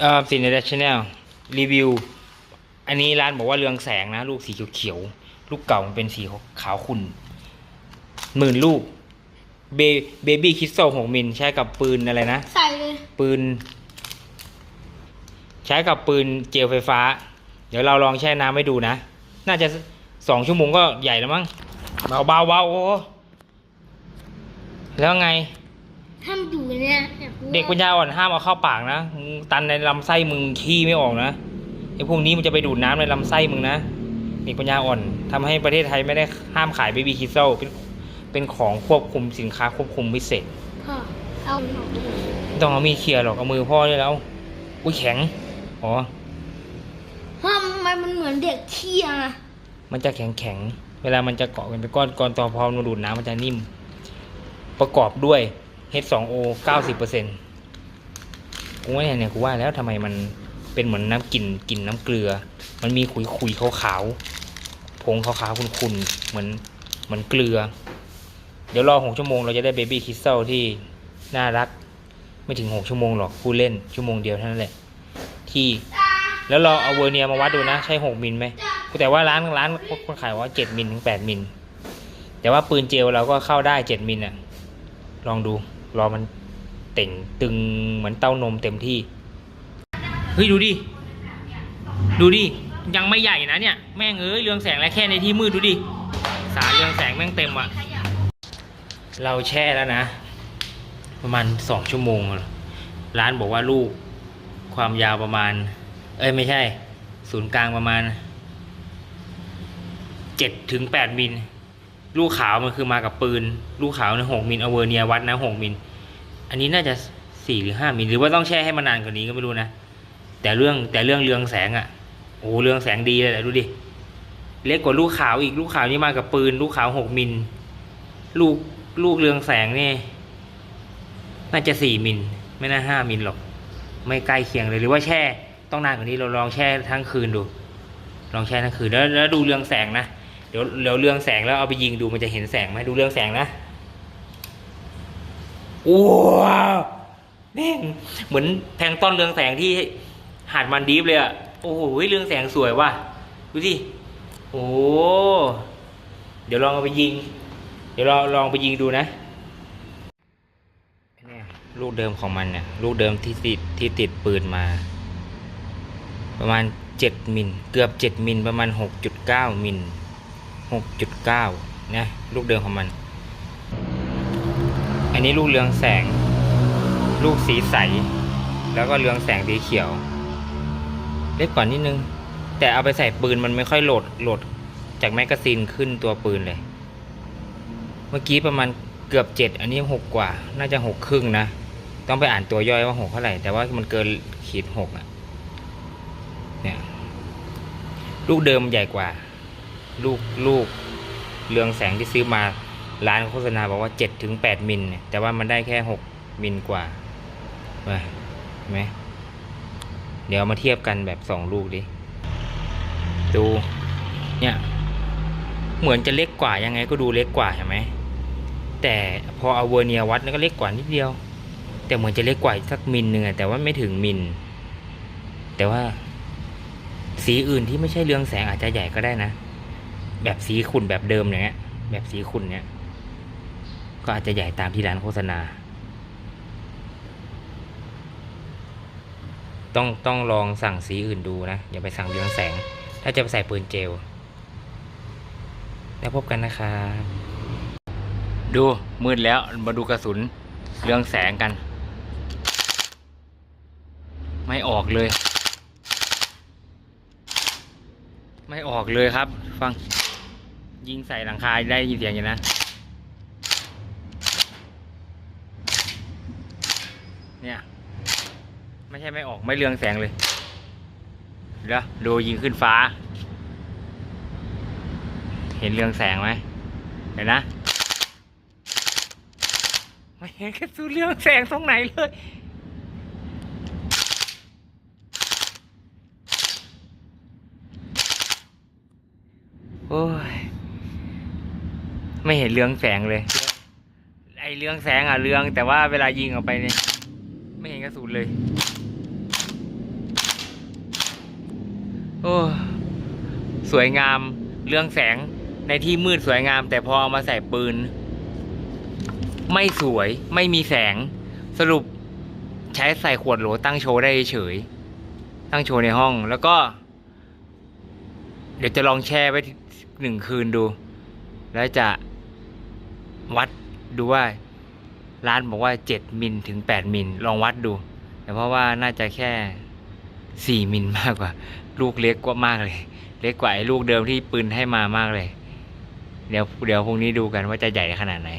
เอ่อสินเดชแนลรีวิว อันนี้ร้านบอกว่าเรืองแสงนะ ลูกสีเขียวๆลูกเก่ามันเป็นสีขาวขุ่นหมื่นลูกเบเบบี้คิสโซหกมิลใช้กับปืนอะไรนะ ใส่เลย ปืน ใช้กับปืนเจลไฟฟ้า เดี๋ยวเราลองแช่น้ำให้ดูนะ น่าจะสองชั่วโมงก็ใหญ่แล้วมั้งเบาเบาเบาโอ้แล้วไง ห้ามอยู่เนี่ยอยารู้เด็กปัญญาอ่อนห้ามเอาเข้าปากนะมึงตันในลำไส้มึงขี้ไม่ออกนะไอ้พวกนี้มันจะไปดูดน้ำในลำไส้มึงนะเด็กปัญญาอ่อนทำให้ประเทศไทยไม่ได้ห้ามขายเบบี้คิสโซเป็นเป็นของควบคุมสินค้าควบคุมพิเศษพ่อเอาหนูไม่ต้องเอามีดเคลียร์หรอกเอามือพ่อนี่แล้วอุ้ยแข็งอ๋อพ่อทำไมมันเหมือนเด็กเที่ยงอะมันจะแข็งแข็งๆเวลามันจะเกาะกันเป็นก้อนก้อนตอนพอมันดูดน้ำมันจะนิ่ม ประกอบด้วย H2O 90%กูว่าเนี่ยเนี่ยกูว่าแล้วทำไมมันเป็นเหมือนน้ำกลิ่นกลิ่นน้ำเกลือ มันมีขุยขุยขาวๆผงขาวๆขุ่นๆ เหมือนเหมือนเกลือ เดี๋ยวรอหกชั่วโมงเราจะได้เบบี้คริสตัลที่น่ารัก ไม่ถึงหกชั่วโมงหรอกผู้เล่นชั่วโมงเดียวเท่านั้นแหละ ที่แล้วเราเอาเวอร์เนียมาวัดดูนะ ใช่หกมิลไหมแต่ว่าร้านร้านคนขายว่าเจ็ดมิลถึงแปดมิลแต่ว่าปืนเจลเราก็เข้าได้เจ็ดมิลอะ ลองดู รอมันเต่งตึงเหมือนเต้านมเต็มที่ เฮ้ย ดูดิ ดูดิ ยังไม่ใหญ่นะเนี่ย แม่งเอ้ยเรืองแสงและแค่ในที่มืดดูดิ สารเรืองแสงแม่งเต็มอะ เราแช่แล้วนะ ประมาณสองชั่วโมงอะร้านบอกว่าลูกความยาวประมาณ เอ้ยไม่ใช่ ศูนย์กลางประมาณเจ็ดถึงแปดมิล ลูกขาวมันคือมากับปืน ลูกขาวในหกมิลเอาเวอร์เนียวัดนะหกมิล อันนี้น่าจะสี่หรือห้ามิลหรือว่าต้องแช่ให้มันนานกว่านี้ก็ไม่รู้นะ แต่เรื่องแต่เรื่องเรืองแสงอะ่ะโอ้เรืองแสงดีเลยแหละดูดิเล็กกว่าลูกขาวอีกลูกขาวนี่มากับปืน ลูกขาวหกมิล ลูกลูกเรืองแสงนี่น่าจะสี่มิลไม่น่าห้ามิลหรอก ไม่ใกล้เคียงเลยหรือว่าแช่ ต้องนานกว่านี้เราลองแช่ทั้งคืนดู ลองแช่ทั้งคืนแล้วแล้วดูเรืองแสงนะ ดี๋ยวเดี๋ยวเรื่องแสงแล้วเอาไปยิงดูมันจะเห็นแสงไหมดูเรื่องแสงนะว้าวแม่งเหมือนแพงต้นเรืองแสงที่หาดมันดีฟเลยอะโอ้โหเรืองแสงสวยว่ะดูสิโอ้เดี๋ยวลองเอาไปยิง เดี๋ยวเราลองไปยิงดูนะนี่ลูกเดิมของมันเนี่ยลูกเดิมที่ติดที่ติดปืนมา ประมาณเจ็ดมิลเกือบเจ็ดมิลประมาณหกจุดเก้ามิล หกจุดเก้านะลูกเดิมของมัน อันนี้ลูกเรืองแสง ลูกสีใส แล้วก็เรืองแสงสีเขียว เล็กกว่านิดนึง แต่เอาไปใส่ปืนมันไม่ค่อยโหลดโหลดจากแมกกาซีนขึ้นตัวปืนเลย เมื่อกี้ประมาณเกือบเจ็ดอันนี้หกกว่า น่าจะหกครึ่งนะ ต้องไปอ่านตัวย่อยว่าหกเท่าไหร่ แต่ว่ามันเกินขีดหกอะ เนี่ย ลูกเดิมใหญ่กว่า ลูกลูกเรืองแสงที่ซื้อมาร้านโฆษณาบอกว่าเจ็ดถึงแปดมิลเนี่ยแต่ว่ามันได้แค่หกมิลกว่าไปเห็นไหมเดี๋ยวมาเทียบกันแบบสองลูกดิ ดู เนี่ย เหมือนจะเล็กกว่ายังไงก็ดูเล็กกว่าเห็นไหม แต่พอเอาเวอร์เนียวัดแล้วก็เล็กกว่านิดเดียว แต่เหมือนจะเล็กกว่าสักมิลหนึ่งแต่ว่าไม่ถึงมิล แต่ว่าสีอื่นที่ไม่ใช่เรืองแสงอาจจะใหญ่ก็ได้นะ แบบสีขุ่นแบบเดิมอย่างเงี้ย แบบสีขุ่นเนี้ยก็อาจจะใหญ่ตามที่ร้านโฆษณา ต้องต้องลองสั่งสีอื่นดูนะ อย่าไปสั่งเรืองแสง ถ้าจะไปใส่ปืนเจล แล้วพบกันนะครับดูมืดแล้วมาดูกระสุนเรืองแสงกัน ไม่ออกเลย ไม่ออกเลยครับ ฟัง ยิงใส่หลังคาได้ยินเสียงอยู่นะ เนี่ย ไม่ใช่ไม่ออกไม่เรืองแสงเลยเดี๋ยวดูยิงขึ้นฟ้า เห็นเรืองแสงไหมเห็นนะไม่เห็นกระสุนเรืองแสงตรงไหนเลยโอ้ย ไม่เห็นเรืองแสงเลย ไอเรืองแสงอะเรือง แต่ว่าเวลายิงออกไปเนี่ยไม่เห็นกระสุนเลย โอ้ สวยงามเรืองแสงในที่มืดสวยงาม แต่พอเอามาใส่ปืน ไม่สวยไม่มีแสงสรุปใช้ใส่ขวดโหลตั้งโชว์ได้เฉย ตั้งโชว์ในห้องแล้วก็ เดี๋ยวจะลองแช่ไว้หนึ่งคืนดู แล้วจะ วัดดูว่าร้านบอกว่าเจ็ดมิลถึงแปดมิลลองวัดดู แต่เพราะว่าน่าจะแค่สี่มิลมากกว่า ลูกเล็กกว่ามากเลย เล็กกว่าไอ้ลูกเดิมที่ปืนให้มามากเลย เดี๋ยวเดี๋ยวพรุ่งนี้ดูกันว่าจะใหญ่ขนาดไหน